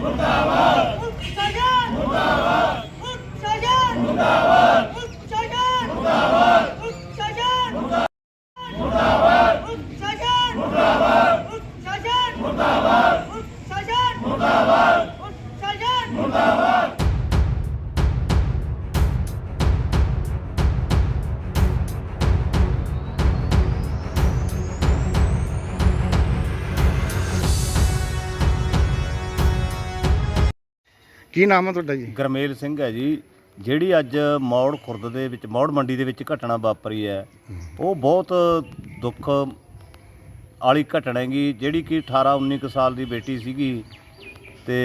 못다. ਕੀ ਨਾਮ ਹੈ ਤੁਹਾਡਾ ਜੀ? ਗਰਮੇਲ ਸਿੰਘ ਹੈ ਜੀ। ਜਿਹੜੀ ਅੱਜ ਮੌੜ ਖੁਰਦ ਦੇ ਵਿੱਚ ਮੌੜ ਮੰਡੀ ਦੇ ਵਿੱਚ ਘਟਨਾ ਵਾਪਰੀ ਹੈ ਉਹ ਬਹੁਤ ਦੁੱਖ ਵਾਲੀ ਘਟਨਾ ਹੈਗੀ। ਜਿਹੜੀ ਕਿ 18 19 ਕੁ ਸਾਲ ਦੀ ਬੇਟੀ ਸੀਗੀ ਤੇ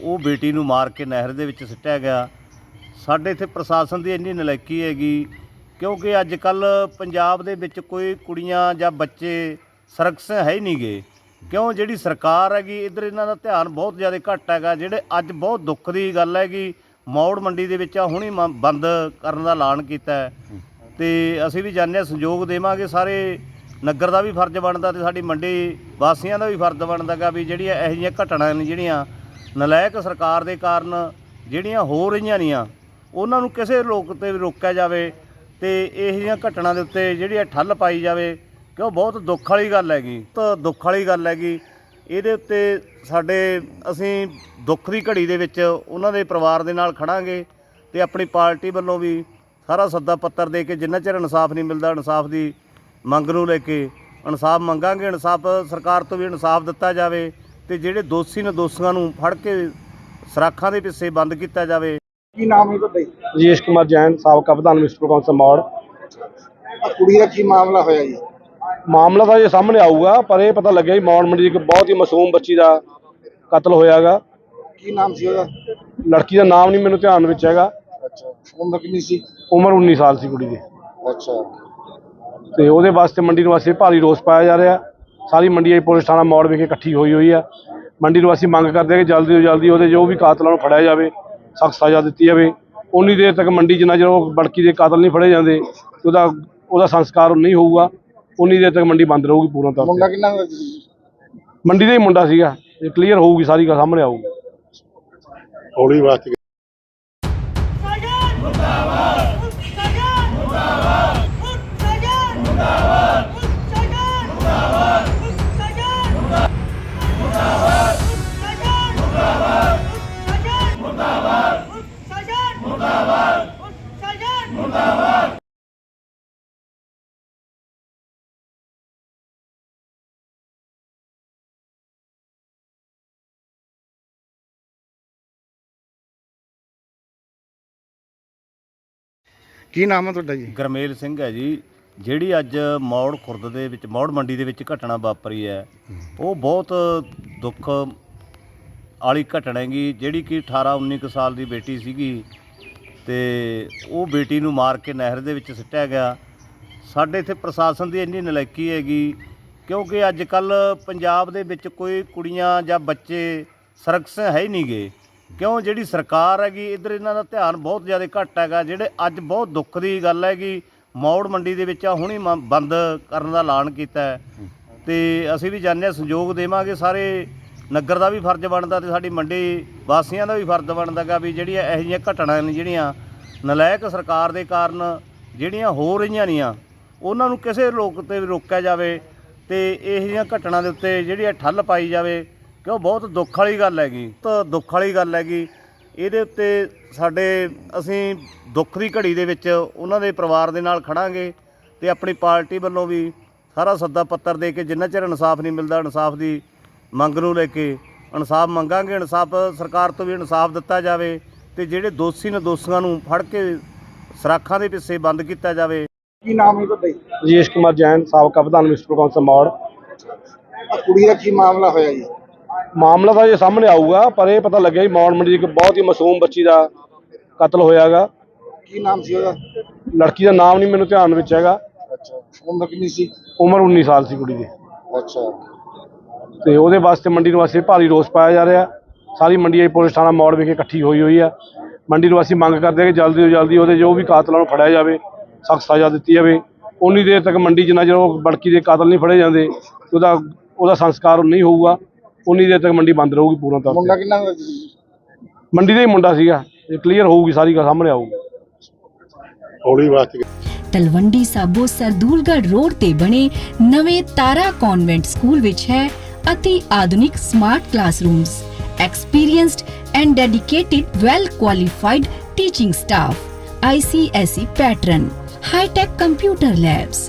ਉਹ ਬੇਟੀ ਨੂੰ ਮਾਰ ਕੇ ਨਹਿਰ ਦੇ ਵਿੱਚ ਸਿੱਟਿਆ ਗਿਆ। ਸਾਡੇ ਇੱਥੇ ਪ੍ਰਸ਼ਾਸਨ ਦੀ ਇੰਨੀ ਨਲਾਇਕੀ ਹੈਗੀ ਕਿਉਂਕਿ ਅੱਜ ਕੱਲ ਪੰਜਾਬ ਦੇ ਵਿੱਚ ਕੋਈ ਕੁੜੀਆਂ ਜਾਂ ਬੱਚੇ ਸੁਰੱਖਿਅਤ ਹੈ ਹੀ ਨਹੀਂਗੇ ਕਿਉਂ? ਜਿਹੜੀ ਸਰਕਾਰ ਹੈਗੀ, ਇਧਰ ਇਹਨਾਂ ਦਾ ਧਿਆਨ ਬਹੁਤ ਜ਼ਿਆਦਾ ਘੱਟ ਹੈਗਾ। ਜਿਹੜੇ ਅੱਜ ਬਹੁਤ ਦੁੱਖ ਦੀ ਗੱਲ ਹੈਗੀ, ਮੌੜ ਮੰਡੀ ਦੇ ਵਿੱਚ ਆ, ਹੁਣੀ ਬੰਦ ਕਰਨ ਦਾ ਐਲਾਨ ਕੀਤਾ ਹੈ। ਤੇ ਅਸੀਂ ਵੀ ਜਾਣਦੇ ਹਾਂ ਸੰਯੋਗ ਦੇਵਾਂਗੇ ਸਾਰੇ। ਨਗਰ ਦਾ ਵੀ ਫਰਜ਼ ਬਣਦਾ ਤੇ ਸਾਡੀ ਮੰਡੀ ਵਾਸੀਆਂ ਦਾ ਵੀ ਫਰਜ਼ ਬਣਦਾਗਾ ਵੀ ਜਿਹੜੀਆਂ ਇਹੋ ਜਿਹੀਆਂ ਘਟਨਾ ਨੇ ਜਿਹੜੀਆਂ ਨਲਾਇਕ ਸਰਕਾਰ ਦੇ ਕਾਰਨ ਜਿਹੜੀਆਂ ਹੋ ਰਹੀਆਂ ਨੀਆਂ ਉਹਨਾਂ ਨੂੰ ਕਿਸੇ ਲੋਕ ਤੇ ਵੀ ਰੋਕਿਆ ਜਾਵੇ ਤੇ ਇਹੋ ਜਿਹੀਆਂ ਘਟਨਾ ਦੇ ਉੱਤੇ ਜਿਹੜੀ ਇਹ ਠੱਲ ਪਾਈ ਜਾਵੇ ਕਿ ਉਹ ਬਹੁਤ ਦੁੱਖ ਵਾਲੀ ਗੱਲ ਹੈਗੀ। ਤਾਂ ਦੁੱਖ ਵਾਲੀ ਗੱਲ ਹੈਗੀ। ਇਹਦੇ ਉੱਤੇ ਸਾਡੇ ਅਸੀਂ ਦੁੱਖ ਦੀ ਘੜੀ ਦੇ ਵਿੱਚ ਉਹਨਾਂ ਦੇ ਪਰਿਵਾਰ ਦੇ ਨਾਲ ਖੜਾਂਗੇ ਤੇ ਆਪਣੀ ਪਾਰਟੀ ਵੱਲੋਂ ਵੀ ਸਾਰਾ ਸੱਦਾ ਪੱਤਰ ਦੇ ਕੇ ਜਿੰਨਾ ਚਿਰ ਇਨਸਾਫ ਨਹੀਂ ਮਿਲਦਾ ਇਨਸਾਫ ਦੀ ਮੰਗ ਨੂੰ ਲੈ ਕੇ ਇਨਸਾਫ ਮੰਗਾਂਗੇ ਇਨਸਾਫ ਸਰਕਾਰ ਤੋਂ ਵੀ ਇਨਸਾਫ ਦਿੱਤਾ ਜਾਵੇ ਤੇ ਜਿਹੜੇ ਦੋਸ਼ੀ ਨੇ ਦੋਸ਼ੀਆਂ ਨੂੰ ਫੜ ਕੇ ਸਰਾਖਾਂ ਦੇ ਪਿੱਛੇ ਬੰਦ ਕੀਤਾ ਜਾਵੇ। ਕੀ ਨਾਮ ਹੈ ਤੁਹਾਡਾ ਜੀ? ਰਜੇਸ਼ ਕੁਮਾਰ ਜੈਨ ਸਾਬਕਾ ਪ੍ਰਧਾਨ ਮਿਸਟਰ ਕੌਂਸਲ ਮੌੜ। ਕੁੜੀ ਦਾ ਕੀ ਮਾਮਲਾ ਹੋਇਆ ਜੀ? ਮਾਮਲਾ ਤਾਂ ਇਹ ਸਾਹਮਣੇ ਆਊਗਾ ਪਰ ਇਹ ਪਤਾ ਲੱਗਿਆ ਜੀ ਮੌੜ ਮੰਡੀ ਇੱਕ ਬਹੁਤ ਹੀ ਮਾਸੂਮ ਬੱਚੀ ਦਾ ਕਤਲ ਹੋਇਆਗਾ। ਕੀ ਨਾਮ ਸੀ ਉਹਦਾ? ਲੜਕੀ ਦਾ ਨਾਮ ਨਹੀਂ ਮੈਨੂੰ ਧਿਆਨ ਵਿੱਚ ਹੈਗਾ। ਅੱਛਾ ਉਮਰ ਕਿੰਨੀ ਸੀ? ਉਮਰ 19 ਸਾਲ ਸੀ ਕੁੜੀ ਦੀ। ਅੱਛਾ। ਤੇ ਉਹਦੇ ਵਾਸਤੇ ਮੰਡੀ ਨਿਵਾਸੀ ਭਾਰੀ ਰੋਸ ਪਾਇਆ ਜਾ ਰਿਹਾ। ਸਾਰੀ ਮੰਡੀ ਆਈ ਪੁਲਿਸ ਥਾਣਾ ਮੌੜ ਵਿਖੇ ਇਕੱਠੀ ਹੋਈ ਹੋਈ ਆ। ਮੰਡੀ ਨਿਵਾਸੀ ਮੰਗ ਕਰਦੇ ਆ ਕਿ ਜਲਦੀ ਤੋਂ ਜਲਦੀ ਉਹਦੇ ਜੋ ਵੀ ਕਾਤਲਾਂ ਨੂੰ ਫੜਿਆ ਜਾਵੇ ਸਖਤ ਸਜ਼ਾ ਦਿੱਤੀ ਜਾਵੇ। ਉਨੀ ਦੇਰ ਤੱਕ ਮੰਡੀ ਜਿੰਨਾ ਚਿਰ ਉਹ ਬੜਕੀ ਦੇ ਕਾਤਲ ਨਹੀਂ ਫੜੇ ਜਾਂਦੇ ਉਹਦਾ ਉਹਦਾ ਸੰਸਕਾਰ ਨਹੀਂ ਹੋਊਗਾ। ਉਨੀ ਦੇਰ ਤੱਕ ਮੰਡੀ ਬੰਦ ਰਹੂਗੀ ਪੂਰਨ ਤੌਰ ਮੁੰਡਾ ਤੇ ਕਿੰਨਾ ਹੋਇਆ ਸੀ? ਮੰਡੀ ਦਾ ਹੀ ਮੁੰਡਾ ਸੀਗਾ। ਇਹ ਕਲੀਅਰ ਹੋਊਗੀ ਸਾਰੀ ਗੱਲ ਸਾਹਮਣੇ ਆਊਗੀ। ਹੌਲੀ ਵਾਸਤੇ ਕੀ ਨਾਮ ਹੈ ਤੁਹਾਡਾ ਜੀ? ਗਰਮੇਲ ਸਿੰਘ ਹੈ ਜੀ। ਜਿਹੜੀ ਅੱਜ ਮੌੜ ਖੁਰਦ ਦੇ ਵਿੱਚ ਮੌੜ ਮੰਡੀ ਦੇ ਵਿੱਚ ਘਟਨਾ ਵਾਪਰੀ ਹੈ ਉਹ ਬਹੁਤ ਦੁੱਖ ਵਾਲੀ ਘਟਨਾ ਹੈਗੀ। ਜਿਹੜੀ ਕਿ 18 19 ਕੁ ਸਾਲ ਦੀ ਬੇਟੀ ਸੀਗੀ ਤੇ ਉਹ ਬੇਟੀ ਨੂੰ ਮਾਰ ਕੇ ਨਹਿਰ ਦੇ ਵਿੱਚ ਸਿੱਟਿਆ ਗਿਆ। ਸਾਡੇ ਇੱਥੇ ਪ੍ਰਸ਼ਾਸਨ ਦੀ ਇੰਨੀ ਨਲਾਇਕੀ ਹੈਗੀ ਕਿਉਂਕਿ ਅੱਜ ਕੱਲ ਪੰਜਾਬ ਦੇ ਵਿੱਚ ਕੋਈ ਕੁੜੀਆਂ ਜਾਂ ਬੱਚੇ ਸੁਰੱਖਿਅਤ ਹੈ ਹੀ ਨਹੀਂਗੇ ਕਿਉਂ? ਜਿਹੜੀ ਸਰਕਾਰ ਹੈਗੀ, ਇਧਰ ਇਹਨਾਂ ਦਾ ਧਿਆਨ ਬਹੁਤ ਜ਼ਿਆਦਾ ਘੱਟ ਹੈਗਾ। ਜਿਹੜੇ ਅੱਜ ਬਹੁਤ ਦੁੱਖ ਦੀ ਗੱਲ ਹੈਗੀ, ਮੌੜ ਮੰਡੀ ਦੇ ਵਿੱਚ ਆ, ਹੁਣੀ ਮ- ਬੰਦ ਕਰਨ ਦਾ ਐਲਾਨ ਕੀਤਾ ਹੈ। ਤੇ ਅਸੀਂ ਵੀ ਜਾਣਦੇ ਹਾਂ ਸੰਯੋਗ ਦੇਵਾਂਗੇ ਸਾਰੇ। ਨਗਰ ਦਾ ਵੀ ਫਰਜ਼ ਬਣਦਾ ਤੇ ਸਾਡੀ ਮੰਡੀ ਵਾਸੀਆਂ ਦਾ ਵੀ ਫਰਜ਼ ਬਣਦਾਗਾ ਵੀ ਜਿਹੜੀਆਂ ਇਹੋ ਜਿਹੀਆਂ ਘਟਨਾ ਨੇ ਜਿਹੜੀਆਂ ਨਲਾਇਕ ਸਰਕਾਰ ਦੇ ਕਾਰਨ ਜਿਹੜੀਆਂ ਹੋ ਰਹੀਆਂ ਨੀਆਂ ਉਹਨਾਂ ਨੂੰ ਕਿਸੇ ਲੋਕ ਤੇ ਵੀ ਰੋਕਿਆ ਜਾਵੇ ਤੇ ਇਹੋ ਜਿਹੀਆਂ ਘਟਨਾ ਦੇ ਉੱਤੇ ਜਿਹੜੀ ਇਹ ਠੱਲ ਪਾਈ ਜਾਵੇ ਕਿ ਉਹ ਬਹੁਤ ਦੁੱਖ ਵਾਲੀ ਗੱਲ ਹੈਗੀ। ਤਾਂ ਦੁੱਖ ਵਾਲੀ ਗੱਲ ਹੈਗੀ। ਇਹਦੇ ਉੱਤੇ ਸਾਡੇ ਅਸੀਂ ਦੁੱਖ ਦੀ ਘੜੀ ਦੇ ਵਿੱਚ ਉਹਨਾਂ ਦੇ ਪਰਿਵਾਰ ਦੇ ਨਾਲ ਖੜਾਂਗੇ ਤੇ ਆਪਣੀ ਪਾਰਟੀ ਵੱਲੋਂ ਵੀ ਸਾਰਾ ਸੱਦਾ ਪੱਤਰ ਦੇ ਕੇ ਜਿੰਨਾ ਚਿਰ ਇਨਸਾਫ ਨਹੀਂ ਮਿਲਦਾ ਇਨਸਾਫ ਦੀ ਮੰਗ ਨੂੰ ਲੈ ਕੇ ਇਨਸਾਫ ਮੰਗਾਂਗੇ ਇਨਸਾਫ ਸਰਕਾਰ ਤੋਂ ਵੀ ਇਨਸਾਫ ਦਿੱਤਾ ਜਾਵੇ ਤੇ ਜਿਹੜੇ ਦੋਸ਼ੀ ਨੇ ਦੋਸ਼ੀਆਂ ਨੂੰ ਫੜ ਕੇ ਸਰਾਖਾਂ ਦੇ ਪਿੱਛੇ ਬੰਦ ਕੀਤਾ ਜਾਵੇ। ਕੀ ਨਾਮ ਹੈ ਤੁਹਾਡਾ ਜੀ? ਰਜੇਸ਼ ਕੁਮਾਰ ਜੈਨ ਸਾਬਕਾ ਪ੍ਰਧਾਨ ਮਿਸਟਰ ਕੌਂਸਲ ਮੌੜ। ਕੁੜੀ ਦਾ ਕੀ ਮਾਮਲਾ ਹੋਇਆ ਜੀ? ਮਾਮਲਾ ਤਾਂ ਇਹ ਸਾਹਮਣੇ ਆਊਗਾ ਪਰ ਇਹ ਪਤਾ ਲੱਗਿਆ ਜੀ ਮੌੜ ਮੰਡੀ ਇੱਕ ਬਹੁਤ ਹੀ ਮਾਸੂਮ ਬੱਚੀ ਦਾ ਕਤਲ ਹੋਇਆਗਾ ਕੀ ਨਾਮ ਸੀ ਉਹਦਾ? ਲੜਕੀ ਦਾ ਨਾਮ ਨਹੀਂ ਮੈਨੂੰ ਧਿਆਨ ਵਿੱਚ ਹੈਗਾ। ਅੱਛਾ ਉਮਰ ਕਿੰਨੀ ਸੀ? ਉਮਰ 19 ਸਾਲ ਸੀ ਕੁੜੀ ਦੀ। ਅੱਛਾ। ਤੇ ਉਹਦੇ ਵਾਸਤੇ ਮੰਡੀ ਨਿਵਾਸੀ ਭਾਰੀ ਰੋਸ ਪਾਇਆ ਜਾ ਰਿਹਾ। ਸਾਰੀ ਮੰਡੀ ਆਈ ਪੁਲਿਸ ਥਾਣਾ ਮੌੜ ਵਿਖੇ ਇਕੱਠੀ ਹੋਈ ਹੋਈ ਆ। ਮੰਡੀ ਨਿਵਾਸੀ ਮੰਗ ਕਰਦੇ ਆ ਕਿ ਜਲਦੀ ਤੋਂ ਜਲਦੀ ਉਹਦੇ ਜੋ ਵੀ ਕਾਤਲਾਂ ਨੂੰ ਫੜਿਆ ਜਾਵੇ ਸਖਤ ਸਜ਼ਾ ਦਿੱਤੀ ਜਾਵੇ। ਉਨੀ ਦੇਰ ਤੱਕ ਮੰਡੀ ਜਿੰਨਾ ਚਿਰ ਉਹ ਬੜਕੀ ਦੇ ਕਾਤਲ ਨਹੀਂ ਫੜੇ ਜਾਂਦੇ ਉਹਦਾ ਉਹਦਾ ਸੰਸਕਾਰ ਨਹੀਂ ਹੋਊਗਾ। ਉਨੀ ਦੇਰ ਤੱਕ ਮੰਡੀ ਬੰਦ ਰਹੂਗੀ ਪੂਰਨ ਤੌਰ ਮੁੰਡਾ ਤੇ ਕਿੰਨਾ ਜੀ ਮੰਡੀ ਦਾ ਹੀ ਮੁੰਡਾ ਸੀਗਾ। ਇਹ ਕਲੀਅਰ ਹੋਊਗੀ ਸਾਰੀ ਗੱਲ ਸਾਹਮਣੇ ਆਊਗੀ। ਹੌਲੀ ਵਾਸਤੇ ਤਲਵੰਡੀ ਸਾਬੋ ਸਰਦੂਲਗੜ੍ਹ ਰੋਡ ਤੇ ਬਣੇ ਨਵੇਂ ਤਾਰਾ ਕਨਵੈਂਟ ਸਕੂਲ ਵਿੱਚ ਹੈ ਅਤੀ ਆਧੁਨਿਕ smart classrooms experienced and dedicated well qualified teaching staff ICSE pattern high tech computer labs